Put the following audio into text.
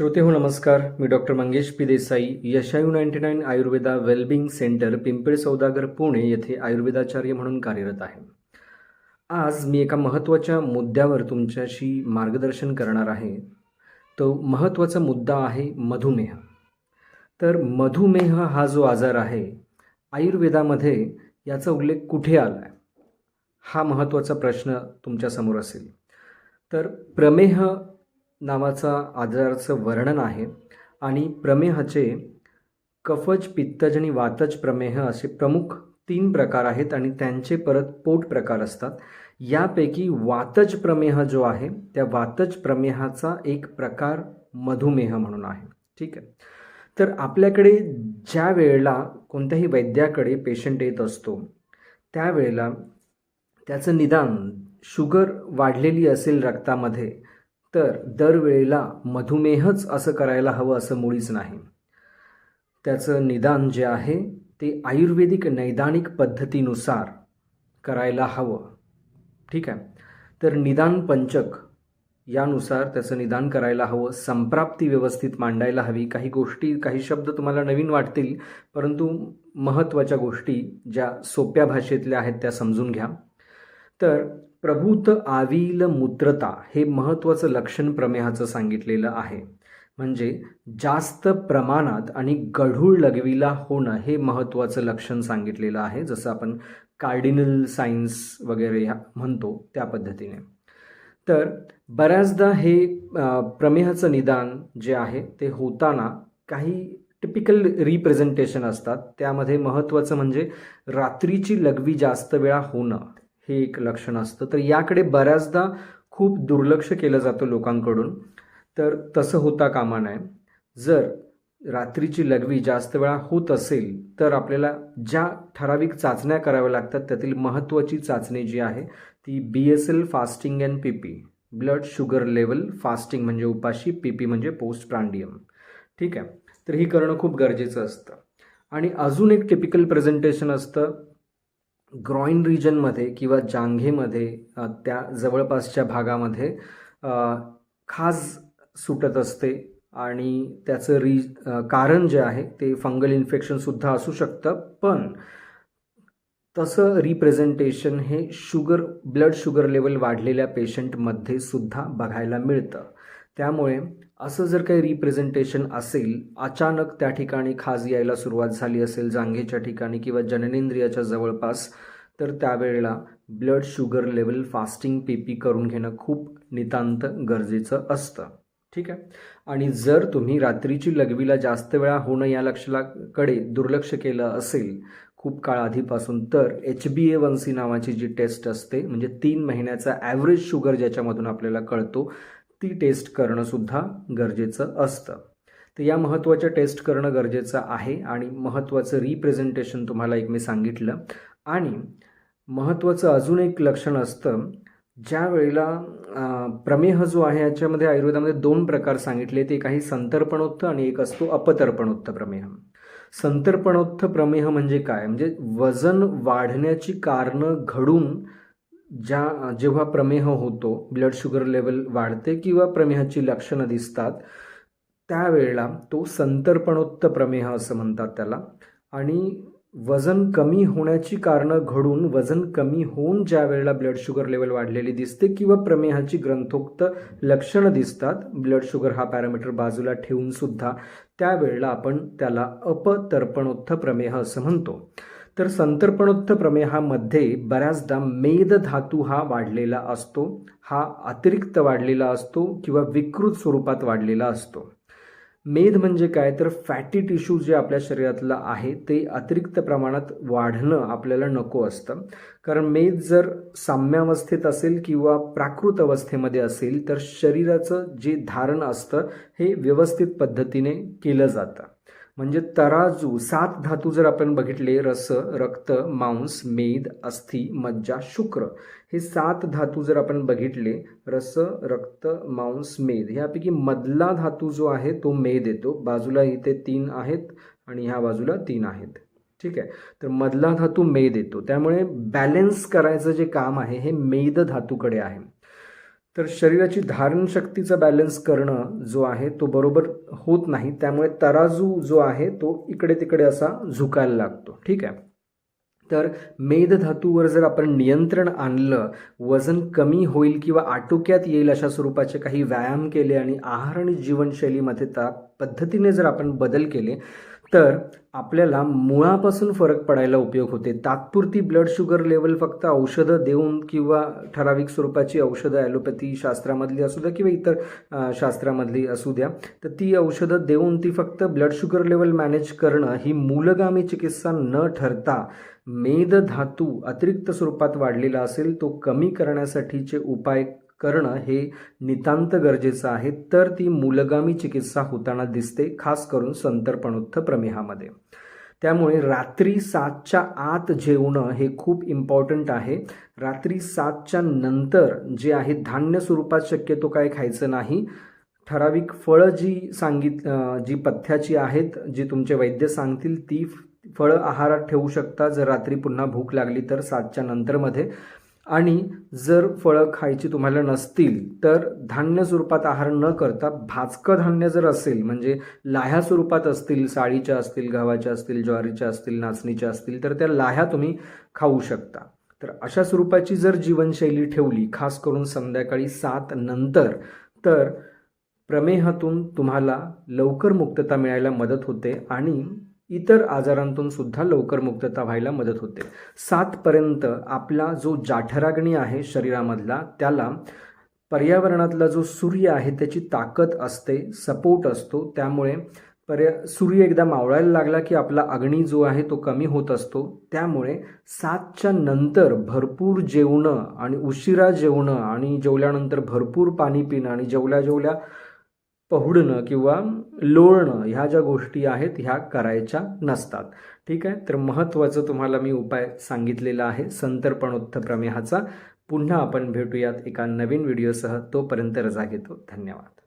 श्रोते हो नमस्कार. मी doctor Mangesh P Desai. Yashayu ninety nine Ayurveda wellbeing centre Pimple Saudagar Pune येथे आयुर्वेदाचार्य म्हणून कार्यरत आहे. आज मी एका महत्त्वाच्या मुद्द्यावर तुमच्याशी मार्गदर्शन करणार आहे. तो महत्त्वाचा मुद्दा आहे मधुमेह. तर मधुमेह हा जो आजार आहे आयुर्वेदामध्ये याचा उल्लेख कुठे आला आहे हा महत्त्वाचा प्रश्न तुमच्यासमोर असेल. तर प्रमेह नावाचा आजाराचं वर्णन आहे. आणि प्रमेहाचे कफज पित्तज आणि वातज प्रमेह असे प्रमुख तीन प्रकार आहेत आणि त्यांचे परत पोट प्रकार असतात. यापैकी वातज प्रमेह जो आहे त्या वातज प्रमेहाचा एक प्रकार मधुमेह म्हणून आहे. ठीक आहे? तर आपल्याकडे ज्या वेळेला कोणत्याही वैद्याकडे पेशंट येत असतो त्यावेळेला त्याचं निदान शुगर वाढलेली असेल रक्तामध्ये तर दरवेळेला मधुमेहच असं करायला हवं असं मुळीच नाही. त्याचं निदान जे आहे ते आयुर्वेदिक नैदानिक पद्धतीनुसार करायला हवं. ठीक आहे? तर निदान पंचक यानुसार त्याचं निदान करायला हवं. संप्राप्ती व्यवस्थित मांडायला हवी. काही गोष्टी काही शब्द तुम्हाला नवीन वाटतील परंतु महत्त्वाच्या गोष्टी ज्या सोप्या भाषेतल्या आहेत त्या समजून घ्या. तर प्रभूत आविल मूत्रता हे महत्त्वाचं लक्षण प्रमेहाचं सांगितलेलं आहे. म्हणजे जास्त प्रमाणात आणि गढूळ लघवीला होणं हे महत्त्वाचं लक्षण सांगितलेलं आहे जसं आपण कार्डिनल सायन्स वगैरे म्हणतो त्या पद्धतीने. तर बऱ्याचदा हे प्रमेहाचं निदान जे आहे ते होताना काही टिपिकल रिप्रेझेंटेशन असतात. त्यामध्ये महत्त्वाचं म्हणजे रात्रीची लघवी जास्त वेळा होणं. हे एक लक्षण असतं. तर याकडे बऱ्याचदा खूप दुर्लक्ष केलं जातं लोकांकडून. तर तसं होता कामा नये. जर रात्रीची लघवी जास्त वेळा होत असेल तर आपल्याला ज्या ठराविक चाचण्या कराव्या लागतात त्यातील महत्त्वाची चाचणी जी आहे ती B S L fasting and P P blood sugar level fasting म्हणजे उपाशी पी पी म्हणजे पोस्ट प्रांडियम ठीक आहे? तर ही करणं खूप गरजेचं असतं. आणि अजून एक टिपिकल प्रेझेंटेशन असतं. ग्रॉइन रिजनमध्ये किंवा जांघेमध्ये त्या जवळपासच्या भागामध्ये खास खाज सुटत असते आणि त्याचं री कारण जे आहे ते फंगल इन्फेक्शनसुद्धा असू शकतं. पण तसं रिप्रेझेंटेशन हे शुगर ब्लड शुगर लेवल वाढलेल्या पेशंटमध्ये सुद्धा बघायला मिळतं. त्यामुळे असं जर काही रिप्रेझेंटेशन असेल अचानक त्या ठिकाणी खाज यायला सुरुवात झाली असेल जांघेच्या ठिकाणी किंवा जननेंद्रियाच्या जवळपास तर त्यावेळेला blood sugar level fasting PP करून घेणं खूप नितांत गरजेचं असतं. ठीक आहे? आणि जर तुम्ही रात्रीची लघवीला जास्त वेळा होणं या लक्षलाकडे दुर्लक्ष केलं असेल खूप काळ आधीपासून तर H B A one C नावाची जी टेस्ट असते म्हणजे तीन महिन्याचा ॲव्हरेज शुगर ज्याच्यामधून आपल्याला कळतो ती टेस्ट करणंसुद्धा गरजेचं असतं. तर या महत्त्वाच्या टेस्ट करणं गरजेचं आहे आणि महत्त्वाचं रिप्रेझेंटेशन तुम्हाला एक मी सांगितलं. आणि महत्त्वाचं अजून एक लक्षण असतं ज्या वेळेला प्रमेह जो आहे याच्यामध्ये आयुर्वेदामध्ये दोन प्रकार सांगितले. ते काही संतर्पणोत्थ आणि एक असतो अपतर्पणोत्थ प्रमेह. संतर्पणोत्थ प्रमेह म्हणजे काय? म्हणजे वजन वाढण्याची कारणं घडून ज्या जेव्हा प्रमेह होतो ब्लड शुगर लेवल वाढते किंवा प्रमेहाची लक्षणं दिसतात त्यावेळेला तो संतर्पणोत्त प्रमेह असं म्हणतात त्याला. आणि वजन कमी होण्याची कारणं घडून वजन कमी होऊन ज्या वेळेला ब्लड शुगर लेवल वाढलेली दिसते किंवा प्रमेहाची ग्रंथोक्त लक्षणं दिसतात ब्लड शुगर हा पॅरामीटर बाजूला ठेवून सुद्धा त्यावेळेला आपण त्याला अपतर्पणोत्थ प्रमेह असं म्हणतो. तर संतर्पणोत्थ प्रमेहामध्ये बऱ्याचदा मेद धातू हा वाढलेला असतो हा अतिरिक्त वाढलेला असतो किंवा विकृत स्वरूपात वाढलेला असतो. मेद म्हणजे काय? तर फॅटी टिश्यू जे आपल्या शरीरातलं आहे ते अतिरिक्त प्रमाणात वाढणं आपल्याला नको असतं. कारण मेद जर साम्यावस्थेत असेल किंवा प्राकृत अवस्थेमध्ये असेल तर शरीराचं जे धारण असतं हे व्यवस्थित पद्धतीने केलं जातं. म्हणजे तराजू सात धातू जर आपण बघितले रस रक्त मांस मेद अस्थि मज्जा शुक्र हे सात धातू जर आपण बघितले रस रक्त मांस मेद ह्यापैकी मधला धातू जो आहे तो मेद येतो. बाजूला इथे तीन आहेत आणि ह्या बाजूला तीन आहेत. ठीक आहे? तर मधला धातू मेद येतो. त्यामुळे बॅलेन्स करायचं जे काम आहे हे मेद धातूकडे आहे. तर शरीराची धारणशक्तीचा बॅलन्स करणं जो आहे तो बरोबर होत नाही. त्यामुळे तराजू जो आहे तो इकडे तिकडे असा झुकायला लागतो. ठीक आहे? तर मेदधातूवर जर आपण नियंत्रण आणलं वजन कमी होईल किंवा आटोक्यात येईल अशा स्वरूपाचे काही व्यायाम केले आणि आहार आणि जीवनशैलीमध्ये त्या पद्धतीने जर आपण बदल केले तर आपल्याला मुळापासून फरक पडायला उपयोग होते. तात्पुरती ब्लड शुगर लेवल फक्त औषधं देऊन किंवा ठराविक स्वरूपाची औषधं ॲलोपॅथी शास्त्रामधली असू द्या किंवा इतर शास्त्रामधली असू द्या तर ती औषधं देऊन ती फक्त ब्लड शुगर लेवल मॅनेज करणं ही मूलगामी चिकित्सा न ठरता मेदधातू अतिरिक्त स्वरूपात वाढलेला असेल तो कमी करण्यासाठीचे उपाय करणं हे नितांत गरजेचं आहे तर ती मूलगामी चिकित्सा होताना दिसते खास करून संतर्पणोत्थ प्रमेहामध्ये. त्यामुळे रात्री सातच्या आत जेवणं हे खूप इम्पॉर्टंट आहे. रात्री सातच्या नंतर जे आहे धान्य स्वरूपात शक्यतो काय खायचं नाही. ठराविक फळं जी सांगित जी पथ्याची आहेत जी तुमचे वैद्य सांगतील ती फळं आहारात ठेवू शकता. जर रात्री पुन्हा भूक लागली तर सातच्या नंतरमध्ये. आणि जर फळं खायची तुम्हाला नसतील तर धान्य स्वरूपात आहार न करता भाजकं धान्य जर असेल म्हणजे लाह्या स्वरूपात असतील साळीच्या असतील गव्हाच्या असतील ज्वारीच्या असतील नाचणीच्या असतील तर त्या लाह्या तुम्ही खाऊ शकता. तर अशा स्वरूपाची जर जीवनशैली ठेवली खास करून संध्याकाळी सात नंतर तर प्रमेहातून तुम्हाला लवकर मुक्तता मिळायला मदत होते आणि इतर आजारांतून सुद्धा लवकर मुक्तता व्हायला मदत होते. सातपर्यंत आपला जो जाठराग्नी आहे शरीरामधला त्याला पर्यावरणातला जो सूर्य आहे त्याची ताकद असते सपोर्ट असतो. त्यामुळे पर्या सूर्य एकदा मावळायला लागला की आपला अग्नी जो आहे तो कमी होत असतो. त्यामुळे सातच्या नंतर भरपूर जेवणं आणि उशिरा जेवणं आणि जेवल्यानंतर भरपूर पाणी पिणं आणि जेवल्या जेवल्या पहुडणं किंवा लोळणं ह्या ज्या गोष्टी आहेत ह्या करायच्या नसतात. ठीक आहे? तर महत्त्वाचं तुम्हाला मी उपाय सांगितलेला आहे संतर्पणोत्थ प्रमेहाचा पुन्हा आपण भेटूयात एका नवीन व्हिडिओसह. तोपर्यंत रजा घेतो. धन्यवाद.